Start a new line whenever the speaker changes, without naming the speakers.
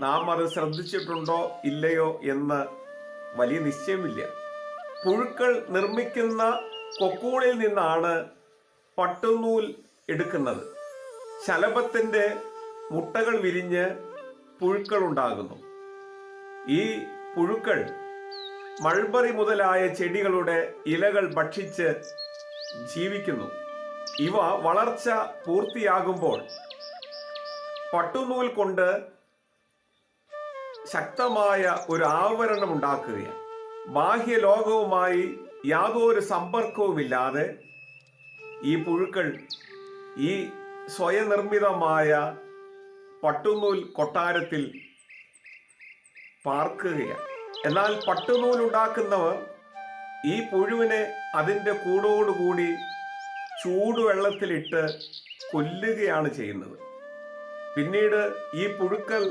നാം അത് ശ്രദ്ധിച്ചിട്ടുണ്ടോ ഇല്ലയോ എന്ന് വലിയ നിശ്ചയമില്ല. പുഴുക്കൾ നിർമ്മിക്കുന്ന കൊക്കൂണിൽ നിന്നാണ് പട്ടുനൂൽ എടുക്കുന്നത്. ശലഭത്തിന്റെ മുട്ടകൾ വിരിഞ്ഞ് പുഴുക്കൾ ഉണ്ടാകുന്നു. ഈ പുഴുക്കൾ മൾബറി മുതലായ ചെടികളുടെ ഇലകൾ ഭക്ഷിച്ച് ജീവിക്കുന്നു. ഇവ വളർച്ച പൂർത്തിയാകുമ്പോൾ പട്ടുനൂൽ കൊണ്ട് ശക്തമായ ഒരു ആവരണം ഉണ്ടാക്കുകയാണ് ബാഹ്യ ലോകവുമായി യാതൊരു സമ്പർക്കവുമില്ലാതെ ഈ പുഴുക്കൾ ഈ സ്വയനിർമ്മിതമായ പട്ടുനൂൽ കൊട്ടാരത്തിൽ പാർക്കുകയാണ്. എന്നാൽ പട്ടുനൂൽ ഉണ്ടാക്കുന്നവർ ഈ പുഴുവിനെ അതിന്റെ കൂടോടുകൂടി ചൂടുവെള്ളത്തിലിട്ട് കൊല്ലുകയാണ് ചെയ്യുന്നത്. പിന്നീട് ഈ പുഴുക്കൾ